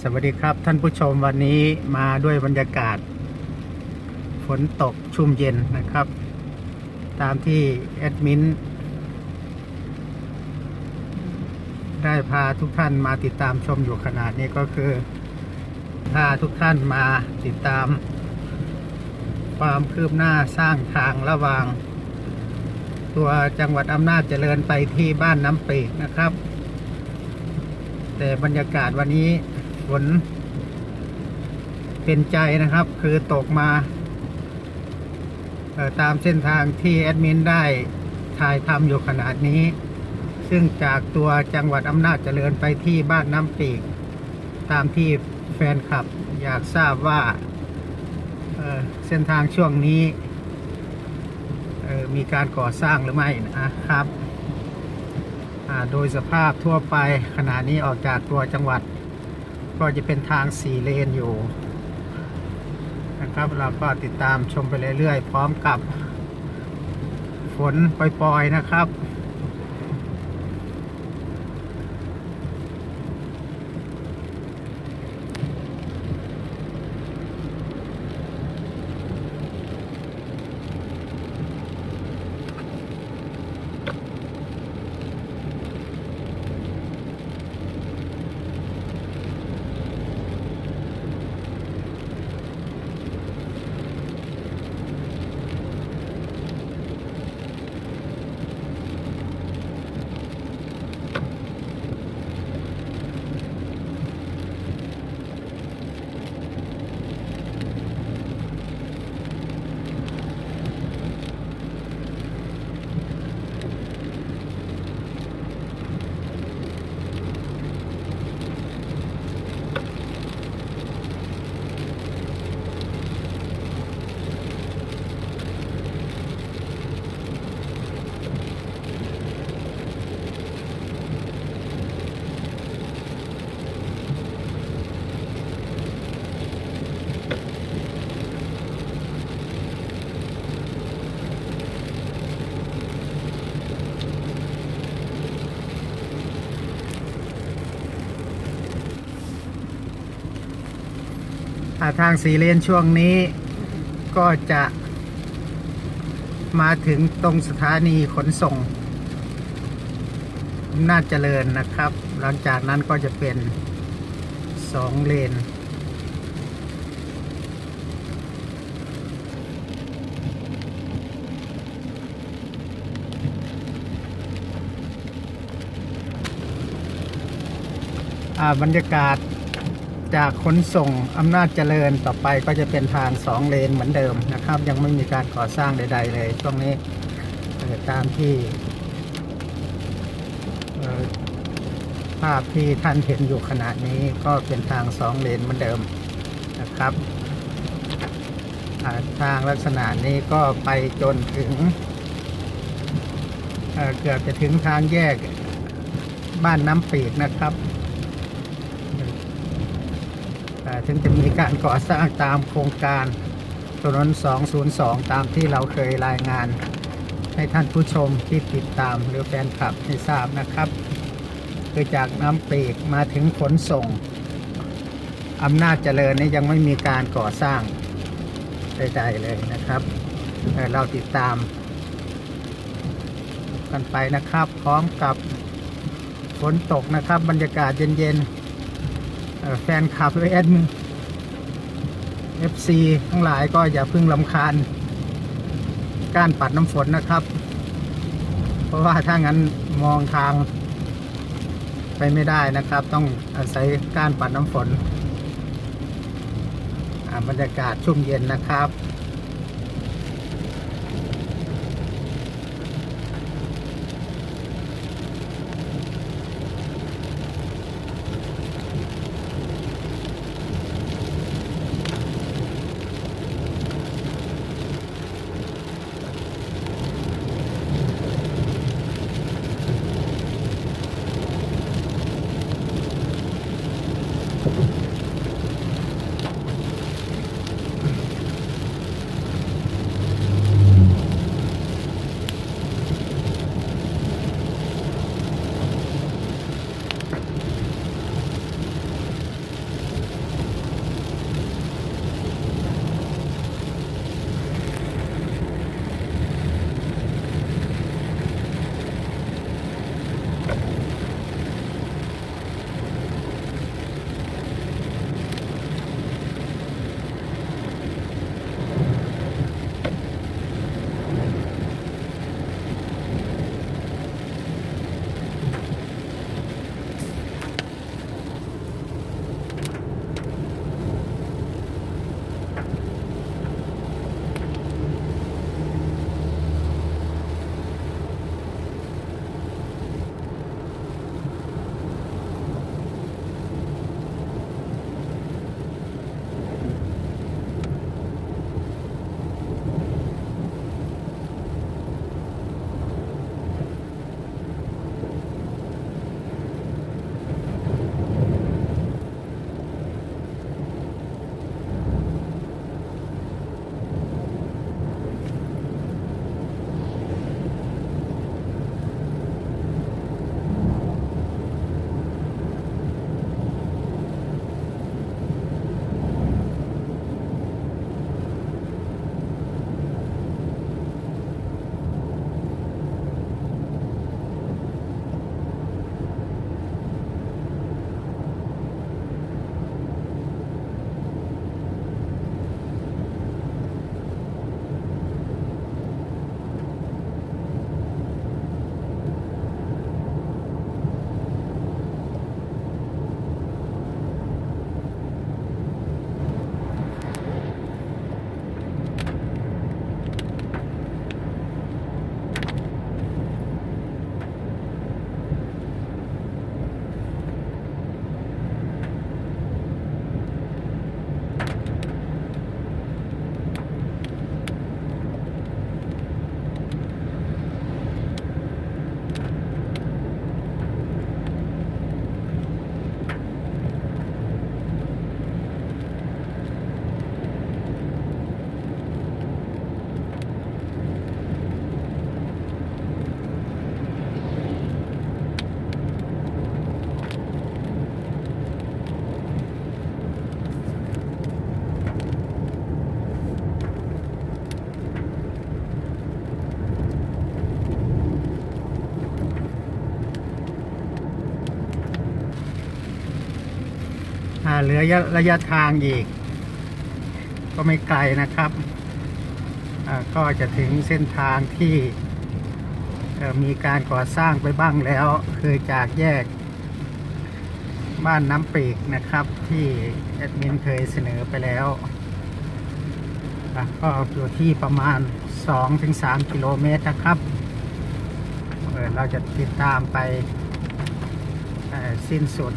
สวัสดีครับท่านผู้ชมวันนี้มาด้วยบรรยากาศ ฝนตกชุ่มเย็นนะครับ ตามที่แอดมินได้พาทุกท่านมาติดตามชมอยู่ขนาดนี้ก็คือ พาทุกท่านมาติดตาม ความคืบหน้าสร้างทางระหว่าง ตัวจังหวัดอำนาจเจริญไปที่บ้านน้ำปีกนะครับ แต่บรรยากาศวันนี้ ฝน เป็นใจนะครับ คือตกมา ตามเส้นทางที่แอดมินได้ถ่ายทำอยู่ขนาดนี้ ซึ่งจากตัวจังหวัดอำนาจเจริญไปที่บ้านน้ำปีก ตามที่แฟนคลับอยากทราบว่าเเส้นทางช่วงนี้มีการก่อสร้างหรือไม่นะครับ โดยสภาพทั่วไปขณะนี้ออกจากตัวจังหวัด ก็จะเป็นทางสี่เลนอยู่นะครับเราก็ติดตามชมไปเรื่อยๆ พร้อมกับฝนปล่อยๆนะครับ ทางสีเลนช่วงนี้ก็จะมาถึงตรงสถานีขนส่งอำนาจเจริญนะครับ หลังจากนั้นก็จะเป็นสองเลนอ่าบรรยากาศ จากขนส่งอำนาจเจริญต่อไปก็จะเป็นทางสองเลนเหมือนเดิมนะครับ ยังไม่มีการก่อสร้างใด ๆ เลยช่วงนี้ตามที่ภาพที่ท่านเห็นอยู่ขณะนี้ก็เป็นทางสองเลนเหมือนเดิมนะครับ ทางลักษณะนี้ก็ไปจนถึงเเกือบจะถึงทางแยกบ้านน้ำปีกนะครับ ถึงจะมีการก่อสร้างตามโครงการถนน 202 ตามที่เราเคยรายงาน ให้ท่านผู้ชมที่ติดตามหรือแฟนคลับให้ทราบนะครับคือจากน้ำปีกมาถึงขนส่งอำนาจเจริญนี่ยังไม่มีการก่อสร้างใดๆเลยนะครับเเราติดตาม กันไปนะครับ พร้อมกับฝนตกนะครับ บรรยากาศเย็นๆ แฟนคลับและแอดมิน FC ทั้งหลายก็อย่าเพึ่งลำคาญการปัดน้ำฝนนะครับ เพราะว่าถ้างั้นมองทางไปไม่ได้นะครับ ต้องอาศัยการปัดน้ำฝนอ่าบรรยากาศชุ่มเย็นนะครับ เหลือระยะทางอีก ก็ไม่ไกลนะครับก็จะถึงเส้นทางที่มีการก่อสร้างไปบ้างแล้ว คือจากแยกบ้านน้ำปีกนะครับ ที่แอดมินเคยเสนอไปแล้ว ก็อยู่ที่ประมาณ 2-3 กิโลเมตรนะครับเราจะติดตามไปสิ้นสุด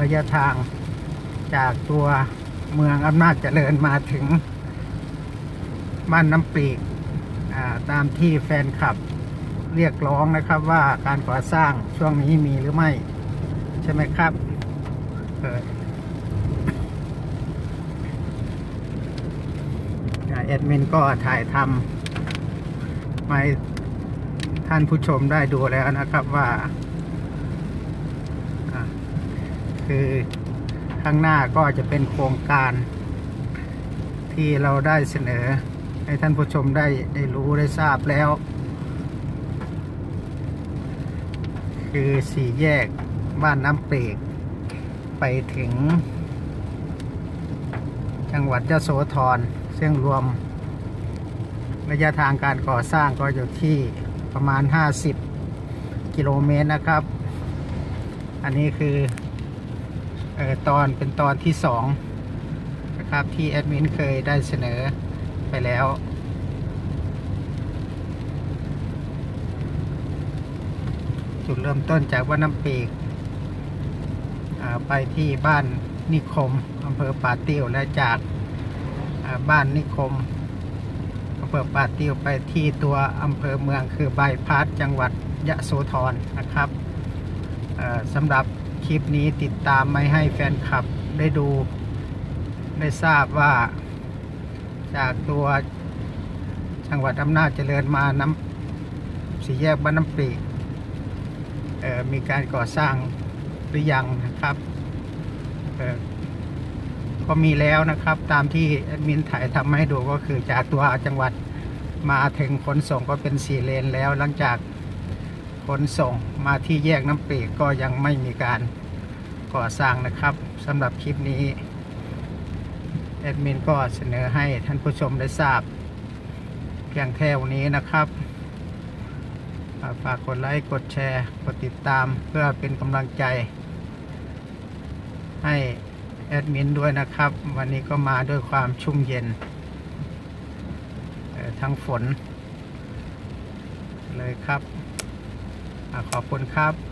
ระยะทาง จากตัวเมืองอำนาจเจริญมาถึงบ้านน้ำปีกตามที่แฟนคลับเรียกร้องนะครับว่าการก่อสร้างช่วงนี้มีหรือไม่ ใช่ไหมครับแอดมินก็ถ่ายทำมาให้ท่านผู้ชมได้ดูแล้วนะครับว่าคือ ข้างหน้าก็จะเป็นโครงการที่เราได้เสนอให้ท่านผู้ชมได้ได้รู้ได้ทราบแล้ว คือสี่แยกบ้านน้ำเปรกไปถึง จังหวัดยโสธรซึ่งรวม ระยะทางการก่อสร้างก็อยู่ที่ประมาณ 50 กิโลเมตรนะครับ อันนี้คือเออ ตอนเป็นตอนที่สองนะครับที่แอดมินเคยได้เสนอไปแล้ว จุดเริ่มต้นจากวัดน้ำปีกไปที่บ้านนิคมอำเภอป่าติ้วและจากาบ้านนิคมอำเภอป่าติ้วไปที่ตัวอำเภอเมืองคือบายพาสจังหวัดยะโสธรนะครับสำหรับ ลิปนี้ติดตามไม่ให้แฟนคลับได้ดู ได้ทราบว่า จากตัวจังหวัดอำนาจเจริญมาน้ำสี่แยกบ้านน้ำปีมีการก่อสร้างหรือยังนะครับก็มีแล้วนะครับตามที่แอดมินถ่ายทำให้ดูก็คือจากตัวจังหวัดมาถึงขนส่งก็เป็นสี่เลนแล้วหลังจาก ขนส่งมาที่แยกน้ำปรีกก็ยังไม่มีการก่อสร้างนะครับสำหรับคลิปนี้แอดมินก็เสนอให้ท่านผู้ชมได้ทราบเพียงแค่วันนี้นะครับฝากกดไลค์กดแชร์ กดติดตามเพื่อเป็นกำลังใจ ให้แอดมินด้วยนะครับ วันนี้ก็มาด้วยความชุ่มเย็น ทั้งฝนเลยครับ ขอบคุณครับ